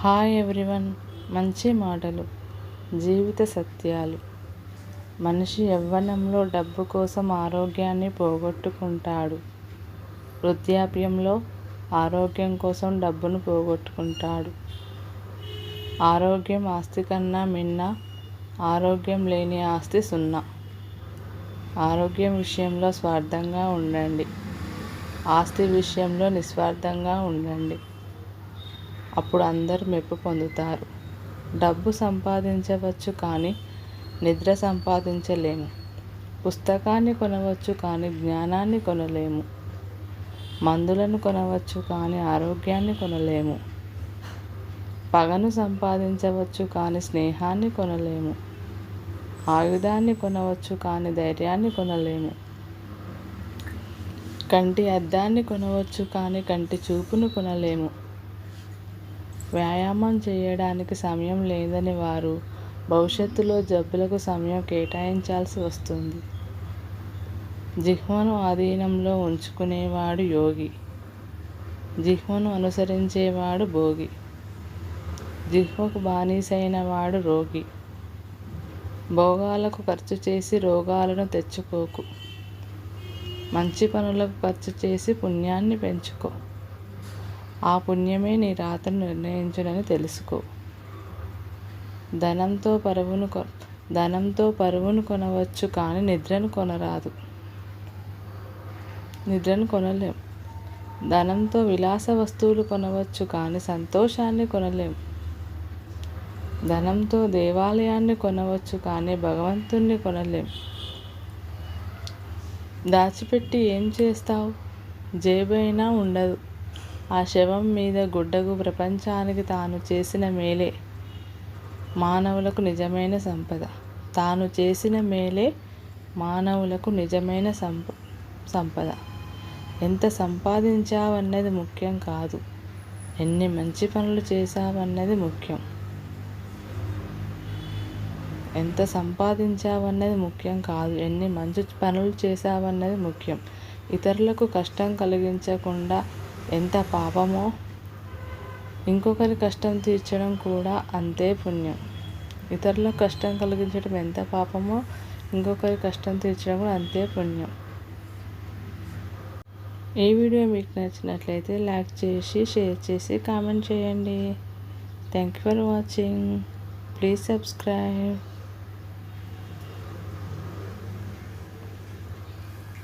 Hi everyone. మంచి మాటలు జీవిత సత్యాలు. మనిషి యవ్వనంలో డబ్బు కోసం ఆరోగ్యాన్ని పోగొట్టుకుంటాడు. వృద్ధాప్యంలో ఆరోగ్యం కోసం డబ్బును పోగొట్టుకుంటాడు. ఆరోగ్యం ఆస్తి కన్నా మిన్న ఆరోగ్యం లేని ఆస్తి సున్నా. ఆరోగ్యం విషయంలో స్వార్థంగా ఉండండి. ఆస్తి విషయంలో నిస్వార్థంగా ఉండండి. అప్పుడు అందరూ మెప్పు పొందుతారు. డబ్బు సంపాదించవచ్చు కానీ నిద్ర సంపాదించలేము. పుస్తకాన్ని కొనవచ్చు కానీ జ్ఞానాన్ని కొనలేము. మందులను కొనవచ్చు కానీ ఆరోగ్యాన్ని కొనలేము. పగను సంపాదించవచ్చు కానీ స్నేహాన్ని కొనలేము. ఆయుధాన్ని కొనవచ్చు కానీ ధైర్యాన్ని కొనలేము. కంటి అద్దాన్ని కొనవచ్చు కానీ కంటి చూపును కొనలేము. వ్యాయామం చేయడానికి సమయం లేదని వారు భవిష్యత్తులో జబ్బులకు సమయం కేటాయించాల్సి వస్తుంది. జిహ్వను ఆధీనంలో ఉంచుకునేవాడు యోగి. జిహ్వను అనుసరించేవాడు భోగి. జిహ్వకు బానిసైన వాడు రోగి. భోగాలకు ఖర్చు చేసి రోగాలను తెచ్చుకోకు. మంచి పనులకు ఖర్చు చేసి పుణ్యాన్ని పెంచుకో. ఆ పుణ్యమే నీ రాతను నిర్ణయించునని తెలుసుకో. ధనంతో పరువును కొ ధనంతో పరువును కొనవచ్చు కానీ నిద్రను కొనరాదు. నిద్రను కొనలేం. ధనంతో విలాస వస్తువులు కొనవచ్చు కానీ సంతోషాన్ని కొనలేం. ధనంతో దేవాలయాన్ని కొనవచ్చు కానీ భగవంతుణ్ణి కొనలేం. దాచిపెట్టి ఏం చేస్తావు? జేబైనా ఉండదు. ఆ శవం మీద గుడ్డకు ప్రపంచానికి తాను చేసిన మేలే. మానవులకు నిజమైన సంపద. తాను చేసిన మేలే మానవులకు నిజమైన సంప సంపద. ఎంత సంపాదించావన్నది ముఖ్యం కాదు. ఎన్ని మంచి పనులు చేశావన్నది ముఖ్యం. ఎంత సంపాదించావన్నది ముఖ్యం కాదు. ఎన్ని మంచి పనులు చేశావన్నది ముఖ్యం. ఇతరులకు కష్టం కలిగించకుండా ఎంత పాపమో. ఇంకొకరి కష్టం తీర్చడం కూడా అంతే పుణ్యం. ఇతరులకు కష్టం కలిగించడం ఎంత పాపమో ఇంకొకరి కష్టం తీర్చడం కూడా అంతే పుణ్యం. ఈ వీడియో మీకు నచ్చినట్లయితే లైక్ చేసి షేర్ చేసి కామెంట్ చేయండి. Thank you for watching. Please subscribe.